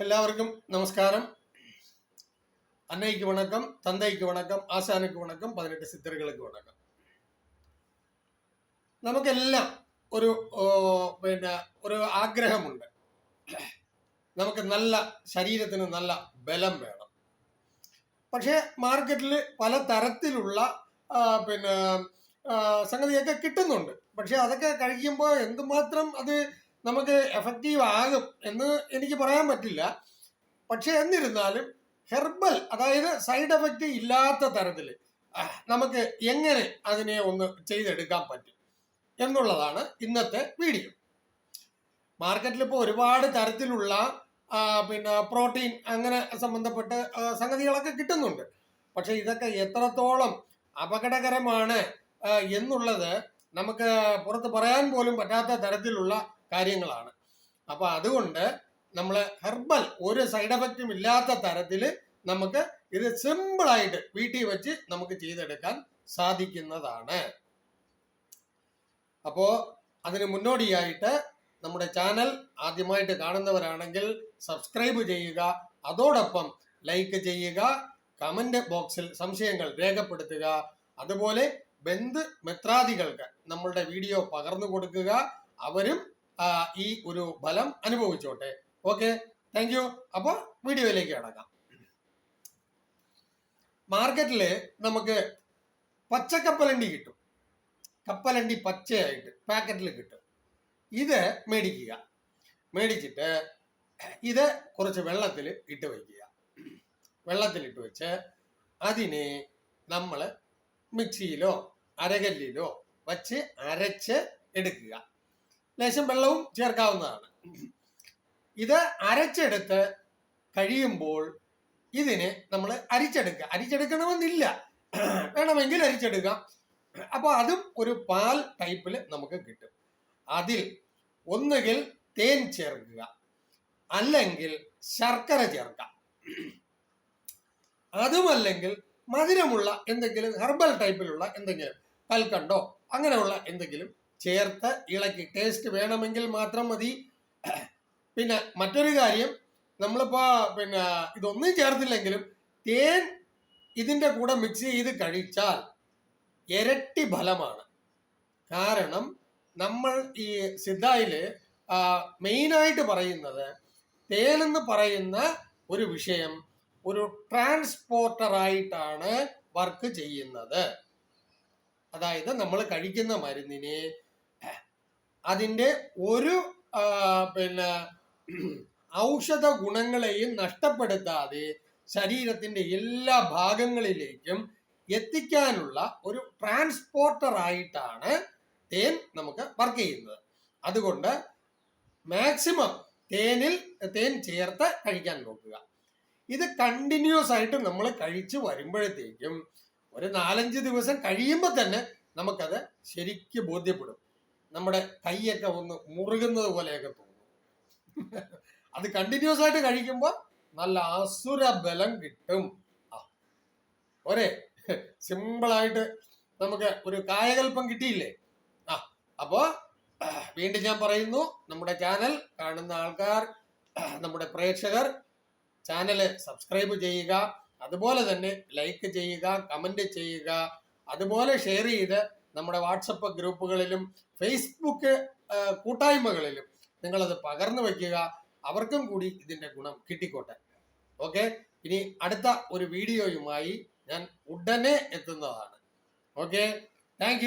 எல்லாருக்கும் நமஸ்காரம் அன்னைக்கு வணக்கம் தந்தைக்கு வணக்கம் ആശാനുക്ക് വണക്കം പതിനെട്ട് സിദ്ധറുകൾക്ക് വണക്കം നമുക്കെല്ലാം ഒരു ഓ, പിന്നെ ഒരു ആഗ്രഹമുണ്ട് നമുക്ക് നല്ല ശരീരത്തിന് നല്ല ബലം വേണം പക്ഷേ മാർക്കറ്റിൽ പല തരത്തിലുള്ള ആ, പിന്നെ ആ, സംഗതിയൊക്കെ കിട്ടുന്നുണ്ട് പക്ഷെ അതൊക്കെ കഴിക്കുമ്പോൾ എന്തുമാത്രം അത് നമുക്ക് എഫക്റ്റീവ് ആകും എന്ന് എനിക്ക് പറയാൻ പറ്റില്ല. പക്ഷെ എന്നിരുന്നാലും ഹെർബൽ അതായത് സൈഡ് എഫക്റ്റ് ഇല്ലാത്ത തരത്തിൽ നമുക്ക് എങ്ങനെ അതിനെ ഒന്ന് ചെയ്തെടുക്കാൻ പറ്റും എന്നുള്ളതാണ് ഇന്നത്തെ വീഡിയോ മാർക്കറ്റിൽ ഇപ്പോൾ ഒരുപാട് തരത്തിലുള്ള പിന്നെ പ്രോട്ടീൻ അങ്ങനെ സംബന്ധപ്പെട്ട് സംഗതികളൊക്കെ കിട്ടുന്നുണ്ട്. പക്ഷെ ഇതൊക്കെ എത്രത്തോളം അപകടകരമാണ് എന്നുള്ളത് നമുക്ക് പുറത്ത് പറയാൻ പോലും പറ്റാത്ത തരത്തിലുള്ള കാര്യങ്ങളാണ്. അപ്പൊ അതുകൊണ്ട് നമ്മൾ ഹെർബൽ ഒരു സൈഡ് എഫക്റ്റും ഇല്ലാത്ത തരത്തിൽ നമുക്ക് ഇത് സിമ്പിൾ ആയിട്ട് വീട്ടിൽ വെച്ച് നമുക്ക് ചെയ്തെടുക്കാൻ സാധിക്കുന്നതാണ്. അപ്പോ അതിന് മുന്നോടിയായിട്ട് നമ്മുടെ ചാനൽ ആദ്യമായിട്ട് കാണുന്നവരാണെങ്കിൽ സബ്സ്ക്രൈബ് ചെയ്യുക. അതോടൊപ്പം ലൈക്ക് ചെയ്യുക. കമന്റ് ബോക്സിൽ സംശയങ്ങൾ രേഖപ്പെടുത്തുക. അതുപോലെ ബന്ധു മിത്രാദികൾക്ക് നമ്മളുടെ വീഡിയോ പകർന്നു കൊടുക്കുക. അവരും ഈ ഒരു ബലം അനുഭവിച്ചോട്ടെ. ഓക്കെ താങ്ക് യു അപ്പോൾ വീഡിയോയിലേക്ക് കടക്കാം. മാർക്കറ്റിൽ നമുക്ക് പച്ചക്കപ്പലണ്ടി കിട്ടും. കപ്പലണ്ടി പച്ചയായിട്ട് പാക്കറ്റിൽ കിട്ടും. ഇത് മേടിക്കുക. മേടിച്ചിട്ട് ഇത് കുറച്ച് വെള്ളത്തിൽ ഇട്ട് വയ്ക്കുക. വെള്ളത്തിൽ ഇട്ട് വെച്ച് അതിനെ നമ്മൾ മിക്സിയിലോ അരകല്ലിലോ വച്ച് അരച്ച് എടുക്കുക. ലേശം വെള്ളവും ചേർക്കാവുന്നതാണ്. ഇത് അരച്ചെടുത്ത് കഴിയുമ്പോൾ ഇതിനെ നമ്മൾ അരിച്ചെടുക്കുക. അരിച്ചെടുക്കണമെന്നില്ല. വേണമെങ്കിൽ അരിച്ചെടുക്കാം. അപ്പോൾ അതും ഒരു പാൽ ടൈപ്പിൽ നമുക്ക് കിട്ടും. അതിൽ ഒന്നുകിൽ തേൻ ചേർക്കുക. അല്ലെങ്കിൽ ശർക്കര ചേർക്കാം. അതുമല്ലെങ്കിൽ മധുരമുള്ള എന്തെങ്കിലും ഹെർബൽ ടൈപ്പിലുള്ള എന്തെങ്കിലും കൽക്കണ്ടോ അങ്ങനെയുള്ള എന്തെങ്കിലും ചേർത്ത് ഇളക്കി. ടേസ്റ്റ് വേണമെങ്കിൽ മാത്രം മതി. പിന്നെ മറ്റൊരു കാര്യം നമ്മളിപ്പോ പിന്നെ ഇതൊന്നും ചേർത്തില്ലെങ്കിലും തേൻ ഇതിന്റെ കൂടെ മിക്സ് ചെയ്ത് കഴിച്ചാൽ ഇരട്ടി ഫലമാണ്. കാരണം നമ്മൾ ഈ സിദ്ധായിൽ മെയിനായിട്ട് പറയുന്നത് തേനെന്ന് പറയുന്ന ഒരു വിഷയം ഒരു ട്രാൻസ്പോർട്ടറായിട്ടാണ് വർക്ക് ചെയ്യുന്നത്. അതായത് നമ്മൾ കഴിക്കുന്ന മരുന്നിനെ അതിന്റെ ഒരു പിന്നെ ഔഷധ ഗുണങ്ങളെയും നഷ്ടപ്പെടുത്താതെ ശരീരത്തിന്റെ എല്ലാ ഭാഗങ്ങളിലേക്കും എത്തിക്കാനുള്ള ഒരു ട്രാൻസ്പോർട്ടർ ആയിട്ടാണ് തേൻ നമുക്ക് വർക്ക് ചെയ്യുന്നത്. അതുകൊണ്ട് മാക്സിമം തേനിൽ തേൻ ചേർത്ത് കഴിക്കാൻ നോക്കുക. ഇത് കണ്ടിന്യൂസ് ആയിട്ട് നമ്മൾ കഴിച്ചു വരുമ്പോഴത്തേക്കും ഒരു നാലഞ്ച് ദിവസം കഴിയുമ്പോൾ തന്നെ നമുക്കത് ശരിക്ക് ബോധ്യപ്പെടും. നമ്മുടെ കൈയൊക്കെ ഒന്ന് മുറുകുന്നത് പോലെയൊക്കെ തോന്നും. അത് കണ്ടിന്യൂസ് ആയിട്ട് കഴിക്കുമ്പോൾ നല്ല അസുര ബലം കിട്ടും. ഒരേ സിമ്പിളായിട്ട് നമുക്ക് ഒരു കായകൽപ്പം കിട്ടിയില്ലേ? ആ അപ്പോ വീണ്ടും ഞാൻ പറയുന്നു നമ്മുടെ ചാനൽ കാണുന്ന ആൾക്കാർ നമ്മുടെ പ്രേക്ഷകർ ചാനൽ സബ്സ്ക്രൈബ് ചെയ്യുക അതുപോലെ തന്നെ ലൈക്ക് ചെയ്യുക കമന്റ് ചെയ്യുക അതുപോലെ ഷെയർ ചെയ്ത് നമ്മുടെ വാട്സപ്പ് ഗ്രൂപ്പുകളിലും ഫേസ്ബുക്ക് കൂട്ടായ്മകളിലും നിങ്ങളത് പകർന്നു വയ്ക്കുക. അവർക്കും കൂടി ഇതിന്റെ ഗുണം കിട്ടിക്കോട്ടെ. ഓക്കെ ഇനി അടുത്ത ഒരു വീഡിയോയുമായി ഞാൻ ഉടനെ എത്തുന്നതാണ്. Okay thank